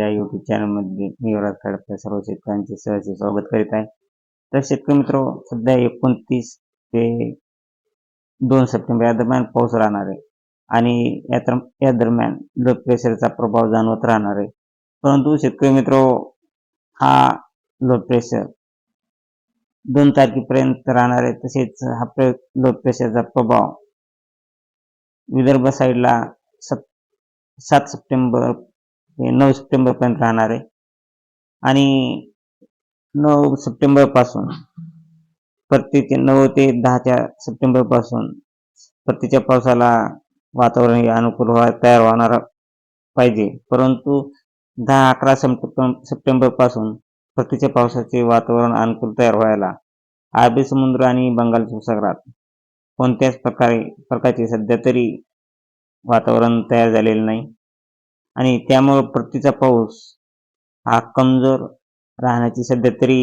माझ्या युट्यूब चॅनलमध्ये मी युवराज खडपे सर्व शेतकऱ्यांचे सहर्ष स्वागत करीत आहे. तर शेतकरी मित्र सध्या एकोणतीस ते दोन सप्टेंबर या दरम्यान पाऊस राहणार आहे आणि या तर- या दरम्यान ब्लड प्रेशरचा प्रभाव जाणवत राहणार आहे. परंतु शेतकरी मित्र हा लो प्रेशर दोन तारखेपर्यंत राहणार आहे. तसेच हा प्रे लो प्रेशरचा प्रभाव विदर्भ साईडला सप सात सप्टेंबर नऊ सप्टेंबरपर्यंत राहणार आहे. आणि नऊ सप्टेंबरपासून प्रत्येक नऊ ते दहाच्या सप्टेंबरपासून परतीच्या पावसाला वातावरण हे अनुकूल व्हा तयार होणार पाहिजे. परंतु दहा अकरा सप्टेंबर सप्टेंबरपासून परतीच्या पावसाचे वातावरण अनुकूल तयार व्हायला अरबी समुद्र आणि बंगालच्या उपसागरात कोणत्याच प्रकारे प्रकारचे सध्या तरी वातावरण तयार झालेलं नाही. आणि त्यामुळं परतीचा पाऊस हा कमजोर राहण्याची सध्या तरी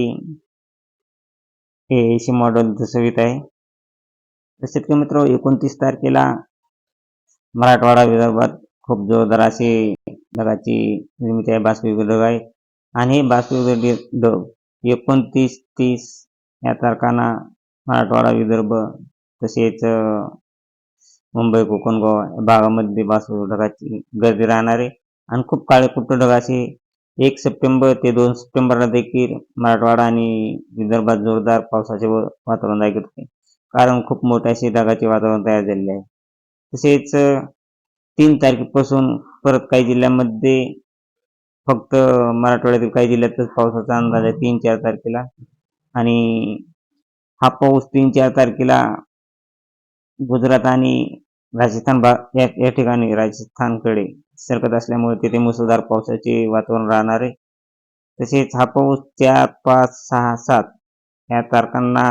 हे एसी मॉडेल दर्शवित आहे. तर शेतकरी मित्र एकोणतीस तारखेला मराठवाडा विदर्भात खूप जोरदार असे ढगाची निर्मिती आहे बाष्पीभूत ढग आहे. आणि हे बाष्पीभूत ढग एकोणतीस तीस या तारखांना मराठवाडा विदर्भ तसेच मुंबई कोकण गोवा या भागामध्ये बासू ढगाची गर्दी राहणार आहे आणि खूप काळे कुट्ट ढग असे एक सप्टेंबर ते दोन सप्टेंबरला देखील मराठवाडा आणि विदर्भात जोरदार पावसाचे व- वातावरण राहत होते. कारण खूप मोठे असे ढगाचे वातावरण तयार झालेले आहे. तसेच तीन तारखेपासून परत काही जिल्ह्यांमध्ये फक्त मराठवाड्यातील काही जिल्ह्यातच पावसाचा अंदाज आहे तीन चार तारखेला. आणि हा पाऊस तीन चार तारखेला गुजरात आणि राजस्थान भा या या ठिकाणी राजस्थानकडे सरकत असल्यामुळे तिथे मुसळधार पावसाचे वातावरण राहणार आहे. तसेच हा पाऊस चार पाच सहा सात या तारखांना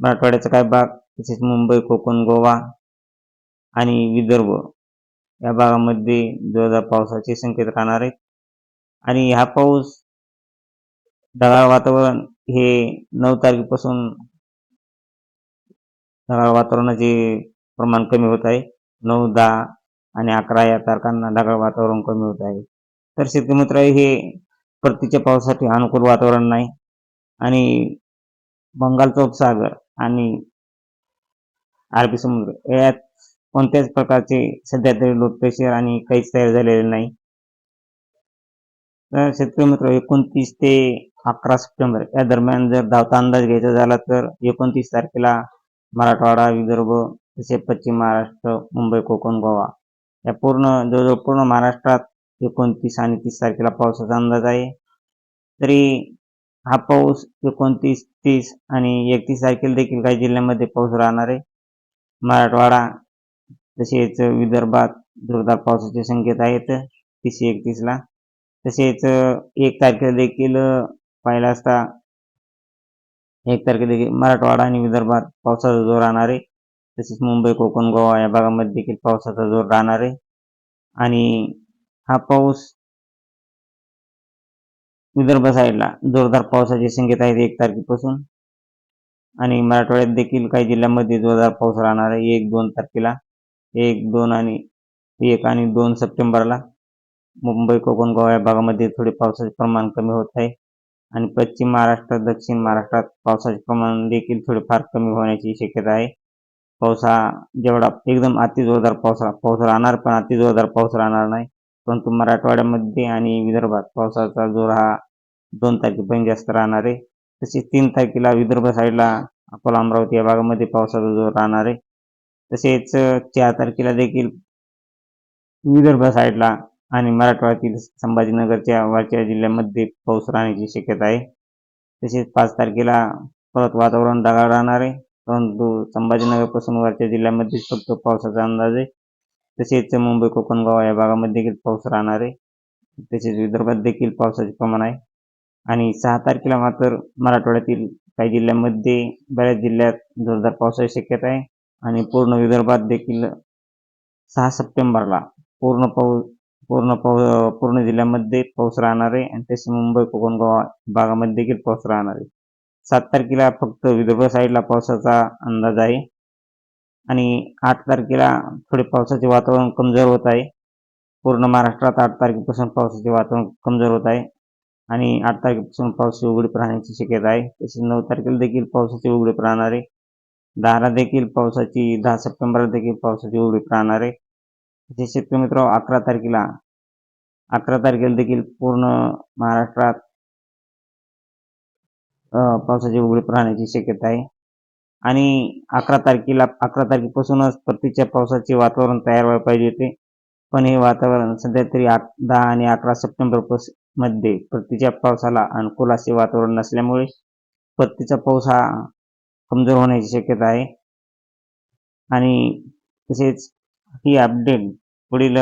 मराठवाड्याचा काही भाग तसेच मुंबई कोकण गोवा आणि विदर्भ या भागामध्ये जोरदार पावसाचे संकेत राहणार आहेत. आणि हा पाऊस ढगाळ वातावरण हे नऊ तारखेपासून ढगाळ वातावरणाचे प्रमाण कमी होत आहे. नऊ दहा आणि अकरा या तारखांना ढगाळ वातावरण कमी होत आहे. तर शेतकरी मित्र हे परतीच्या पावसासाठी अनुकूल वातावरण नाही. आणि बंगालचा उपसागर आणि अरबी समुद्र यात कोणत्याच प्रकारचे सध्या तरी लो प्रेशर आणि काहीच तयार झालेले नाही. तर शेतकरी मित्र एकोणतीस ते अकरा सप्टेंबर या दरम्यान जर धावता अंदाज घ्यायचा झाला तर एकोणतीस तारखेला मराठवाडा विदर्भ तसेच पश्चिम महाराष्ट्र मुंबई कोकण गोवा. या पूर्ण जवळजवळ पूर्ण महाराष्ट्रात एकोणतीस आणि तीस तारखेला पावसाचा अंदाज आहे. तरी हा पाऊस एकोणतीस तीस आणि एकतीस तारखेला देखील काही जिल्ह्यांमध्ये पाऊस राहणार आहे. मराठवाडा तसेच विदर्भात जोरदार पावसाचे संकेत आहेत तीस एकतीसला तसेच एक तारखेला देखील पाहिला असता एक तारखेला देखील मराठवाडा आणि विदर्भात पावसाचा जोर राहणार आहे तसेच मुंबई कोकण गोवा या भागामध्ये देखील पावसाचा जोर राहणार आहे. आणि हा पाऊस विदर्भ साईडला जोरदार पावसाचे संकेत आहेत एक तारखेपासून. आणि मराठवाड्यात देखील काही जिल्ह्यांमध्ये जोरदार पाऊस राहणार आहे एक दोन तारखेला. एक दोन आणि एक आणि दोन सप्टेंबरला. मुंबई कोकण गोवा या भागामध्ये थोडे पावसाचे प्रमाण कमी होत आहे. आणि पश्चिम महाराष्ट्र दक्षिण महाराष्ट्रात पावसाचे प्रमाण देखील थोडेफार कमी होण्याची शक्यता आहे. पाऊस हा जेवढा एकदम अति जोरदार पाऊस पाऊस राहणार पण अति जोरदार पाऊस राहणार नाही. परंतु मराठवाड्यामध्ये आणि विदर्भात पावसाचा जोर हा दोन तारखेपर्यंत जास्त राहणार आहे. तसेच तीन तारखेला विदर्भ साईडला अकोला अमरावती या भागामध्ये पावसाचा जोर राहणार आहे. तसेच चार तारखेला देखील विदर्भ साईडला आणि मराठवाड्यातील संभाजीनगरच्या वरच्या जिल्ह्यामध्ये पाऊस राहण्याची शक्यता आहे. तसेच पाच तारखेला परत वातावरण ढगाळ राहणार आहे. परंतु संभाजीनगरपासून वरच्या जिल्ह्यामध्ये फक्त पावसाचा अंदाज आहे. तसेच मुंबई कोकण या भागामध्ये देखील पाऊस राहणार आहे. तसेच विदर्भात देखील पावसाचे प्रमाण आहे. आणि सहा तारखेला मात्र मराठवाड्यातील काही जिल्ह्यांमध्ये बऱ्याच जिल्ह्यात जोरदार पावसाची शक्यता आहे. आणि पूर्ण विदर्भात देखील सहा सप्टेंबरला पूर्ण पाऊस पूर्ण पाऊ पूर्ण जिल्ह्यामध्ये पाऊस राहणार आहे. आणि तसे मुंबई कोकण गोवा भागामध्ये देखील पाऊस राहणार आहे. सात तारखेला फक्त विदर्भ साईडला पावसाचा अंदाज आहे. आणि आठ तारखेला थोडे पावसाचे वातावरण कमजोर होत आहे. पूर्ण महाराष्ट्रात आठ तारखेपासून पावसाचे वातावरण कमजोर होत आहे. आणि आठ तारखेपासून पाऊस उघडीप राहण्याची शक्यता आहे. तसेच नऊ तारखेला देखील पावसाची उघडीप राहणार आहे. दहाला देखील पावसाची दहा सप्टेंबरला देखील पावसाची उघडीप राहणार आहे. तसेच शेतकरी मित्र अकरा तारखेला अकरा तारखेला देखील पूर्ण महाराष्ट्रात पावसाची उघडीप राहण्याची शक्यता आहे. आणि अकरा तारखेला अकरा तारखेपासूनच परतीच्या पावसाचे वातावरण तयार व्हायला पाहिजे होते. पण हे वातावरण सध्या तरी आठ दहा आणि अकरा सप्टेंबर पासमध्ये परतीच्या पावसाला अनुकूल असे वातावरण नसल्यामुळे परतीचा पाऊस हा कमजोर होण्याची शक्यता आहे. आणि तसेच ही अपडेट पुढील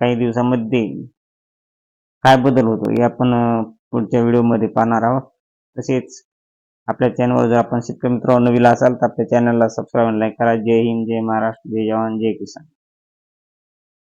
काही दिवसामध्ये काय बदल होतो हे आपण पुढच्या व्हिडिओमध्ये पाहणार आहोत. तसेच आपल्या चॅनलवर जर आपण शेतकरी मित्रांनो नवीला असाल तर आपल्या चॅनलला सबस्क्राईब लाईक करा. जय हिंद जय महाराष्ट्र जय जवान जय किसान.